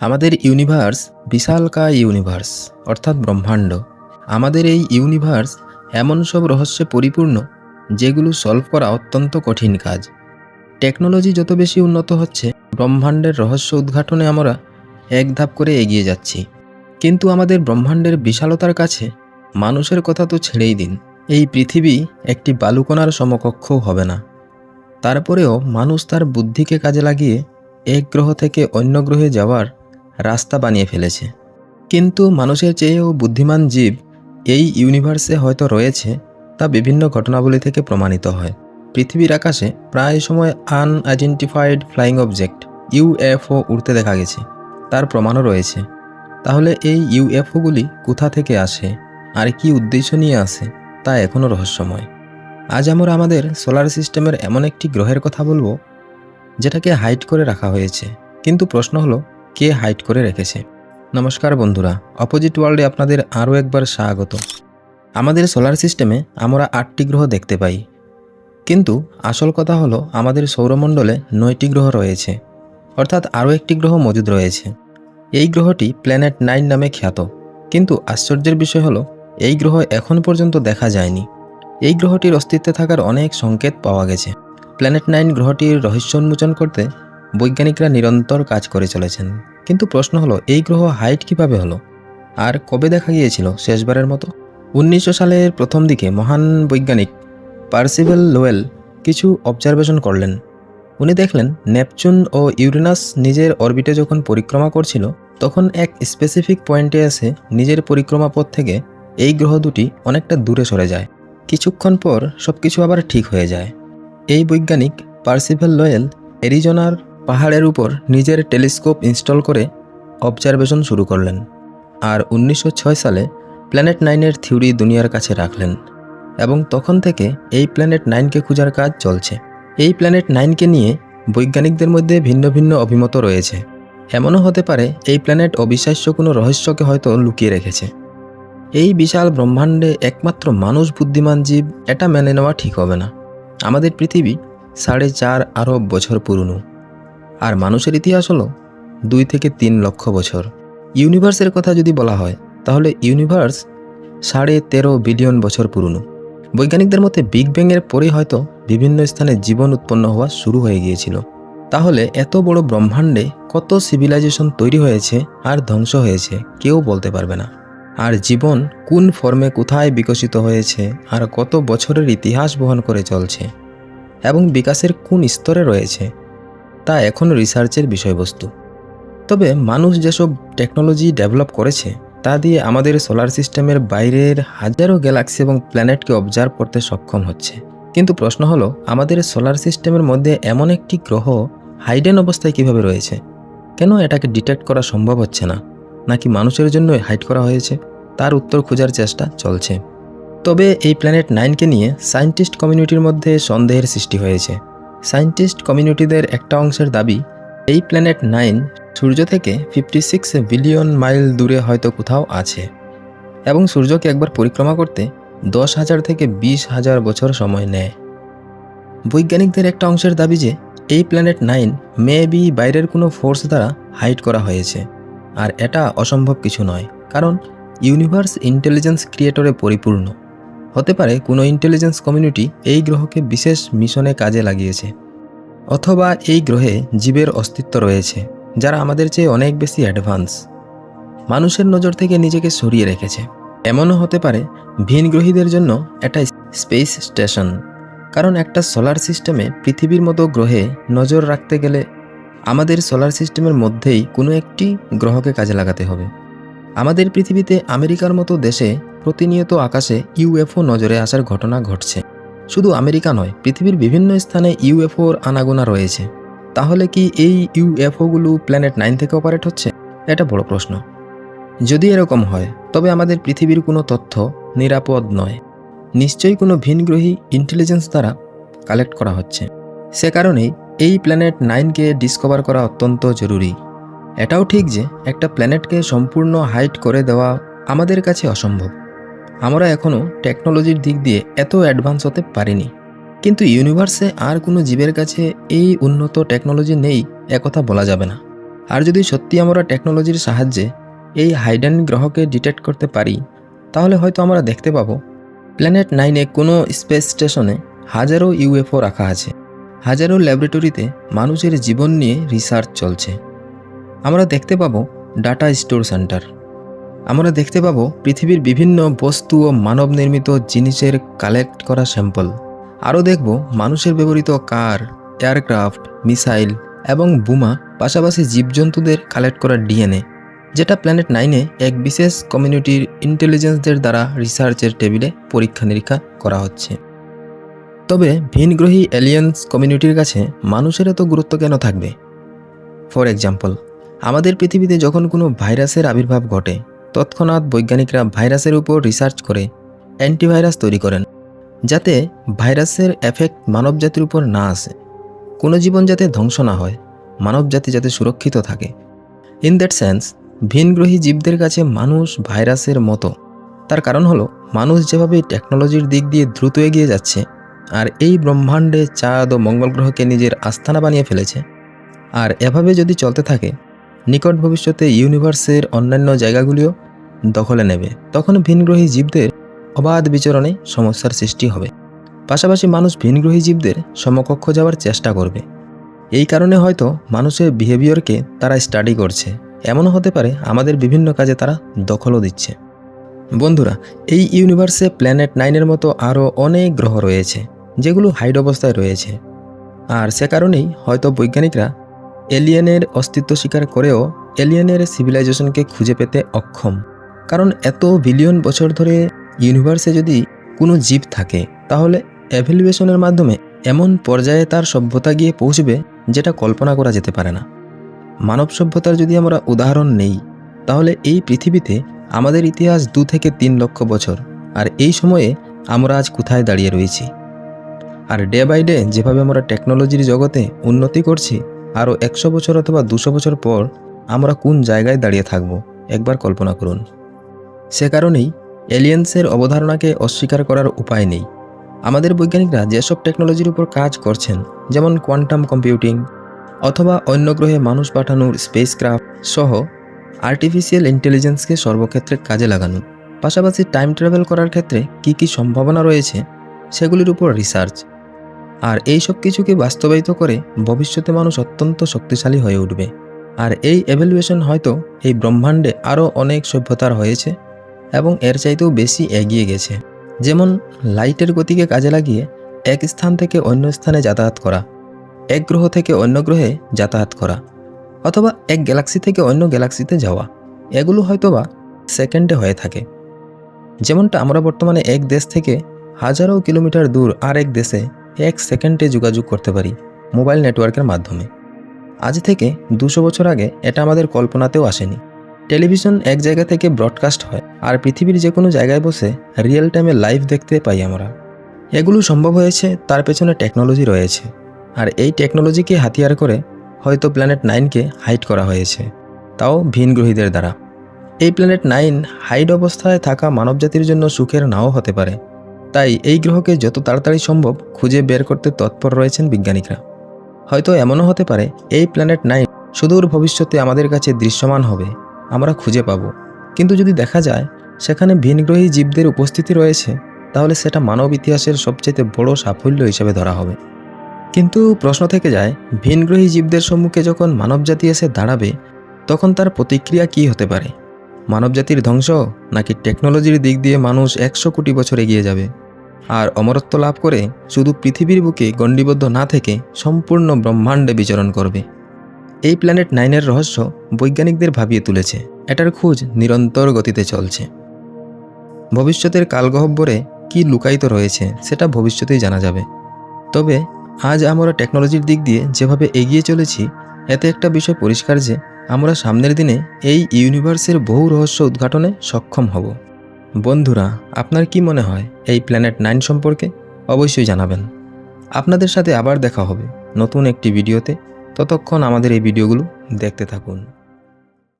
আমাদের universe বিশালকায় universe, অর্থাৎ ব্রহ্মাণ্ড। আমাদের এই ইউনিভার্স এমন সব রহস্যে পরিপূর্ণ, যেগুলো সলভ করা অত্যন্ত কঠিন কাজ। টেকনোলজি যত বেশি উন্নত হচ্ছে, ব্রহ্মাণ্ডের রহস্য উদ্ঘাটনে আমরা এক ধাপ করে এগিয়ে যাচ্ছি। কিন্তু আমাদের ব্রহ্মাণ্ডের বিশালতার কাছে মানুষের কথা তো ছেড়েই দিন। এই পৃথিবী একটি বালুকণার সমকক্ষও হবে না। তারপরেও মানুষ তার বুদ্ধিকে কাজে লাগিয়ে এক গ্রহ থেকে অন্য গ্রহে যাওয়ার রাস্তা বানিয়ে ফেলেছে। কিন্তু মানুষের চেয়েও বুদ্ধিমান জীব এই ইউনিভার্সে হয়তো রয়েছে তা বিভিন্ন ঘটনাবলী থেকে প্রমাণিত হয়। পৃথিবীর আকাশে প্রায় সময় আনআইডেন্টিফাইড ফ্লাইং অবজেক্ট ইউএফও উড়তে দেখা গেছে। তার প্রমাণও রয়েছে। তাহলে এই ইউএফওগুলি কোথা থেকে আসে? আর কি উদ্দেশ্য নিয়ে আসে? তা এখনও রহস্যময়। আজ আমরা আমাদের সোলার সিস্টেমের এমন একটি গ্রহের কথা বলব, যেটাকে হাইট করে রাখা হয়েছে। কিন্তু প্রশ্ন হলো কে হাইড করে রেখেছে। নমস্কার বন্ধুরা, অপোজিট ওয়ার্ল্ডে আপনাদের আরও একবার স্বাগত। আমাদের সোলার সিস্টেমে আমরা আটটি গ্রহ দেখতে পাই। কিন্তু আসল কথা হলো, আমাদের সৌরমণ্ডলে নয়টি গ্রহ রয়েছে। অর্থাৎ আরও একটি গ্রহ মজুদ রয়েছে। এই গ্রহটি প্ল্যানেট নাইন নামে খ্যাত। কিন্তু আশ্চর্যের বিষয় হলো, এই গ্রহ এখন পর্যন্ত দেখা যায়নি। এই গ্রহটির অস্তিত্বে থাকার অনেক সংকেত পাওয়া গেছে। প্ল্যানেট নাইন গ্রহটির রহস্য উন্মোচন করতে বৈজ্ঞানিকরা নিরন্তর কাজ করে চলেছেন। কিন্তু প্রশ্ন হলো, এই গ্রহ হাইট কীভাবে হলো? আর কবে দেখা গিয়েছিল শেষবারের মতো? উনিশশো সালের প্রথম দিকে মহান বৈজ্ঞানিক পার্সিভেল লোয়েল কিছু অবজারভেশন করলেন। উনি দেখলেন, নেপচুন ও ইউরেনাস নিজের অরবিটে যখন পরিক্রমা করছিল, তখন এক স্পেসিফিক পয়েন্টে এসে নিজের পরিক্রমা পথ থেকে এই গ্রহ দুটি অনেকটা দূরে সরে যায়। কিছুক্ষণ পর সব কিছু আবার ঠিক হয়ে যায়। এই বৈজ্ঞানিক পার্সিভেল লোয়েল এরিজোনার পাহাড়ের উপর নিজের টেলিস্কোপ ইনস্টল করে অবজারভেশন শুরু করলেন আর উনিশশো ছয় সালে প্ল্যানেট নাইনের থিওরি দুনিয়ার কাছে রাখলেন এবং তখন থেকে এই প্ল্যানেট নাইনকে খোঁজার কাজ চলছে। এই প্ল্যানেট নাইনকে নিয়ে বৈজ্ঞানিকদের মধ্যে ভিন্ন ভিন্ন অভিমত রয়েছে। এমনও হতে পারে এই প্ল্যানেট অবিশ্বাস্য কোনো রহস্যকে হয়তো লুকিয়ে রেখেছে। এই বিশাল ব্রহ্মাণ্ডে একমাত্র মানুষ বুদ্ধিমান জীব এটা মেনে নেওয়া ঠিক হবে না। আমাদের পৃথিবী সাড়ে চার আরব বছর পুরনো। আর মানুষের ইতিহাস হলো দুই থেকে তিন লক্ষ বছর। ইউনিভার্সের কথা যদি বলা হয়, তাহলে ইউনিভার্স সাড়ে তেরো বিলিয়ন বছর পুরনো। বৈজ্ঞানিকদের মতে বিগ ব্যাংয়ের পরেই হয়তো বিভিন্ন স্থানে জীবন উৎপন্ন হওয়া শুরু হয়ে গিয়েছিল। তাহলে এত বড় ব্রহ্মাণ্ডে কত সিভিলাইজেশন তৈরি হয়েছে আর ধ্বংস হয়েছে, কেউ বলতে পারবে না। আর জীবন কোন ফর্মে কোথায় বিকশিত হয়েছে আর কত বছরের ইতিহাস বহন করে চলছে। এবং বিকাশের কোন স্তরে রয়েছে। তা এখনও রিসার্চের বিষয়বস্তু। তবে মানুষ যেসব টেকনোলজি ডেভেলপ করেছে, তা দিয়ে আমাদের সোলার সিস্টেমের বাইরের হাজারো গ্যালাক্সি এবং প্ল্যানেটকে অবজার্ভ করতে সক্ষম হচ্ছে। কিন্তু প্রশ্ন হলো, আমাদের সোলার সিস্টেমের মধ্যে এমন একটি গ্রহ হাইডেন অবস্থায় কীভাবে রয়েছে? কেন এটাকে ডিটেক্ট করা সম্ভব হচ্ছে না? নাকি মানুষের জন্য হাইড করা হয়েছে? তার উত্তর খোঁজার চেষ্টা চলছে। তবে এই প্ল্যানেট নাইনকে নিয়ে সায়েন্টিস্ট কমিউনিটির মধ্যে সন্দেহের সৃষ্টি হয়েছে। সায়েন্টিস্ট কমিউনিটিদের একটা অংশের দাবি, এই প্ল্যানেট নাইন সূর্য থেকে ফিফটি সিক্স বিলিয়ন মাইল দূরে হয়তো কোথাও আছে। এবং সূর্যকে একবার পরিক্রমা করতে দশ হাজার থেকে বিশ হাজার বছর সময় নেয়। বৈজ্ঞানিকদের একটা অংশের দাবি যে, এই প্ল্যানেট নাইন মে বি বাইরের কোনো ফোর্স দ্বারা হাইড করা হয়েছে। আর এটা অসম্ভব কিছু নয়, কারণ ইউনিভার্স ইন্টেলিজেন্স ক্রিয়েটরে পরিপূর্ণ। হতে পারে কোনো ইন্টেলিজেন্স কমিউনিটি এই গ্রহকে বিশেষ মিশনে কাজে লাগিয়েছে, অথবা এই গ্রহে জীবের অস্তিত্ব রয়েছে, যারা আমাদের চেয়ে অনেক বেশি অ্যাডভান্স মানুষের নজর থেকে নিজেকে সরিয়ে রেখেছে। এমনও হতে পারে ভিনগ্রহীদের জন্য একটা স্পেস স্টেশন, কারণ একটা সোলার সিস্টেমে পৃথিবীর মতো গ্রহে নজর রাখতে গেলে আমাদের সোলার সিস্টেমের মধ্যেই কোনো একটি গ্রহকে কাজে লাগাতে হবে। আমাদের পৃথিবীতে আমেরিকার মতো দেশে প্রতিনিয়ত আকাশে ইউএফও নজরে আসার ঘটনা ঘটছে। শুধু আমেরিকা নয়, পৃথিবীর বিভিন্ন স্থানে ইউএফওর আনাগোনা রয়েছে। তাহলে কি এই ইউএফওগুলো প্ল্যানেট নাইন থেকে অপারেট হচ্ছে? এটা বড় প্রশ্ন। যদি এরকম হয়, তবে আমাদের পৃথিবীর কোনো তথ্য নিরাপদ নয়। নিশ্চয়ই কোনো ভিনগ্রহী ইন্টেলিজেন্স দ্বারা কালেক্ট করা হচ্ছে। সে কারণেই এই প্ল্যানেট নাইনকে ডিসকভার করা অত্যন্ত জরুরি। এটাও ঠিক যে একটা প্ল্যানেটকে সম্পূর্ণ হাইট করে দেওয়া আমাদের কাছে অসম্ভব। আমরা এখনও টেকনোলজির দিক দিয়ে এত অ্যাডভান্স হতে পারিনি। কিন্তু ইউনিভার্সে আর কোনো জীবের কাছে এই উন্নত টেকনোলজি নেই, একথা বলা যাবে না। আর যদি সত্যি আমরা টেকনোলজির সাহায্যে এই হাইডেন গ্রহকে ডিটেক্ট করতে পারি, তাহলে হয়তো আমরা দেখতে পাবো প্ল্যানেট নাইনে কোনো স্পেস স্টেশনে হাজারো ইউএফও রাখা আছে। হাজারো ল্যাবরেটরিতে মানুষের জীবন নিয়ে রিসার্চ চলছে। আমরা দেখতে পাবো ডাটা স্টোর সেন্টার আমরা দেখতে পাবো পৃথিবীর বিভিন্ন বস্তু ও মানব নির্মিত জিনিসের কালেক্ট করা স্যাম্পল। আরও দেখব মানুষের ব্যবহৃত কার, এয়ারক্রাফট, মিসাইল এবং বুমা, পাশাপাশি জীবজন্তুদের কালেক্ট করা ডিএনএ, যেটা প্ল্যানেট নাইনে এক বিশেষ কমিউনিটির ইন্টেলিজেন্সদের দ্বারা রিসার্চের টেবিলে পরীক্ষা নিরীক্ষা করা হচ্ছে। তবে ভিনগ্রহী এলিয়েন্স কমিউনিটির কাছে মানুষের এত গুরুত্ব কেন থাকবে? ফর এক্সাম্পল আমাদের পৃথিবীতে যখন কোনো ভাইরাসের আবির্ভাব ঘটে তৎক্ষণাৎ বৈজ্ঞানিকরা ভাইরাসের উপর রিসার্চ করে অ্যান্টিভাইরাস তৈরি করেন, যাতে ভাইরাসের এফেক্ট মানবজাতির উপর না আসে। কোনো জীবন যাতে ধ্বংস না হয়, মানবজাতি যাতে সুরক্ষিত থাকে। ইন দ্যাট সেন্স ভিনগ্রহী জীবদের কাছে মানুষ ভাইরাসের মতো। তার কারণ হলো, মানুষ যেভাবে টেকনোলজির দিক দিয়ে দ্রুত এগিয়ে যাচ্ছে, আর এই ব্রহ্মাণ্ডে চাঁদ ও মঙ্গল গ্রহকে নিজের আস্থানা বানিয়ে ফেলেছে। আর এভাবে যদি চলতে থাকে নিকট ভবিষ্যতে ইউনিভার্সের অন্যান্য জায়গাগুলিও দখলে নেবে। তখন ভিনগ্রহী জীবদের অবাধ বিচরণে সমস্যার সৃষ্টি হবে। পাশাপাশি মানুষ ভিনগ্রহী জীবদের সমকক্ষ যাওয়ার চেষ্টা করবে। এই কারণে হয়তো মানুষের বিহেভিয়রকে তারা স্টাডি করছে। এমনও হতে পারে আমাদের বিভিন্ন কাজে তারা দখলও দিচ্ছে। বন্ধুরা, এই ইউনিভার্সে প্ল্যানেট নাইনের মতো আরও অনেক গ্রহ রয়েছে, যেগুলো হাইড অবস্থায় রয়েছে। আর সে কারণেই হয়তো বৈজ্ঞানিকরা এলিয়েনের অস্তিত্ব স্বীকার করেও এলিয়েনের সিভিলাইজেশনকে খুঁজে পেতে অক্ষম। কারণ এত বিলিয়ন বছর ধরে ইউনিভার্সে যদি কোনো জীব থাকে, তাহলে অ্যাভেলুয়েশনের মাধ্যমে এমন পর্যায়ে তার সভ্যতা গিয়ে পৌঁছবে যেটা কল্পনা করা যেতে পারে না। মানব সভ্যতার যদি আমরা উদাহরণ নেই, তাহলে এই পৃথিবীতে আমাদের ইতিহাস দু থেকে তিন লক্ষ বছর, আর এই সময়ে আমরা আজ কোথায় দাঁড়িয়ে রয়েছি? আর ডে বাই ডে যেভাবে আমরা টেকনোলজির জগতে উন্নতি করছি আরও একশো বছর অথবা দুশো বছর পর আমরা কোন জায়গায় দাঁড়িয়ে থাকব? একবার কল্পনা করুন। সে কারণেই এলিয়েন্সের অবধারণাকে অস্বীকার করার উপায় নেই। আমাদের বৈজ্ঞানিকরা যেসব টেকনোলজির উপর কাজ করছেন, যেমন কোয়ান্টাম কম্পিউটিং অথবা অন্য গ্রহে মানুষ পাঠানোর স্পেসক্রাফট সহ আর্টিফিশিয়াল ইন্টেলিজেন্সকে সর্বক্ষেত্রে কাজে লাগানো। পাশাপাশি টাইম ট্রাভেল করার ক্ষেত্রে কী কী সম্ভাবনা রয়েছে, সেগুলির উপর রিসার্চ আর এই সব কিছুকে বাস্তবায়িত করে ভবিষ্যতে মানুষ অত্যন্ত শক্তিশালী হয়ে উঠবে। আর এই এভ্যালুয়েশন হয়তো এই ব্রহ্মাণ্ডে আরও অনেক সভ্যতার হয়েছে এবং এর চাইতেও বেশি এগিয়ে গেছে। যেমন লাইটের গতিকে কাজে লাগিয়ে এক স্থান থেকে অন্য স্থানে যাতায়াত করা, এক গ্রহ থেকে অন্য গ্রহে যাতায়াত করা, অথবা এক গ্যালাক্সি থেকে অন্য গ্যালাক্সিতে যাওয়া, এগুলো হয়তোবা সেকেন্ডে হয়ে থাকে। যেমনটা আমরা বর্তমানে এক দেশ থেকে হাজারো কিলোমিটার দূর আর এক দেশে এক সেকেন্ডে যোগাযোগ করতে পারি মোবাইল নেটওয়ার্কের মাধ্যমে। আজ থেকে দুশো বছর আগে এটা আমাদের কল্পনাতেও আসেনি। টেলিভিশন এক জায়গা থেকে ব্রডকাস্ট হয় আর পৃথিবীর যে কোনো জায়গায় বসে রিয়েল টাইমে লাইভ দেখতে পাই আমরা। এগুলো সম্ভব হয়েছে তার পেছনে টেকনোলজি রয়েছে। আর এই টেকনোলজিকে হাতিয়ার করে হয়তো প্ল্যানেট নাইনকে হাইট করা হয়েছে। তাও ভিন গ্রহীদের দ্বারা। এই প্ল্যানেট নাইন হাইড অবস্থায় থাকা মানবজাতির জন্য সুখের নাও হতে পারে। তাই এই গ্রহকে যত তাড়াতাড়ি সম্ভব খুঁজে বের করতে তৎপর রয়েছেন বিজ্ঞানীরা। হয়তো এমনও হতে পারে, এই প্ল্যানেট নাইন সুদূর ভবিষ্যতে আমাদের কাছে দৃশ্যমান হবে, আমরা খুঁজে পাব। কিন্তু যদি দেখা যায়, সেখানে ভিনগ্রহী জীবদের উপস্থিতি রয়েছে, তাহলে সেটা মানব ইতিহাসের সবচেয়ে বড় সাফল্য হিসেবে ধরা হবে। কিন্তু প্রশ্ন থেকে যায়, ভিনগ্রহী জীবদের সম্মুখে যখন মানবজাতি এসে দাঁড়াবে, তখন তার প্রতিক্রিয়া কী হতে পারে? মানবজাতির ধ্বংস নাকি টেকনোলজির দিক দিয়ে মানুষ একশো কোটি বছর এগিয়ে যাবে? আর অমরত্ব লাভ করে শুধু পৃথিবীর বুকে গণ্ডিবদ্ধ না থেকে সম্পূর্ণ ব্রহ্মাণ্ডে বিচরণ করবে। এই প্ল্যানেট নাইনের রহস্য বৈজ্ঞানিকদের ভাবিয়ে তুলেছে। এটার খোঁজ নিরন্তর গতিতে চলছে। ভবিষ্যতের কালগহব্বরে কি লুকায়িত রয়েছে সেটা ভবিষ্যতেই জানা যাবে। তবে আজ আমরা টেকনোলজির দিক দিয়ে যেভাবে এগিয়ে চলেছি, এতে একটা বিষয় পরিষ্কার যে আমরা সামনের দিনে এই ইউনিভার্সের বহু রহস্য উদ্ঘাটনে সক্ষম হব। বন্ধুরা, আপনার কি মনে হয় এই প্ল্যানেট নাইন সম্পর্কে? অবশ্যই জানাবেন। আপনাদের সাথে আবার দেখা হবে নতুন একটি ভিডিওতে। ততক্ষণ আমাদের এই ভিডিওগুলো দেখতে থাকুন।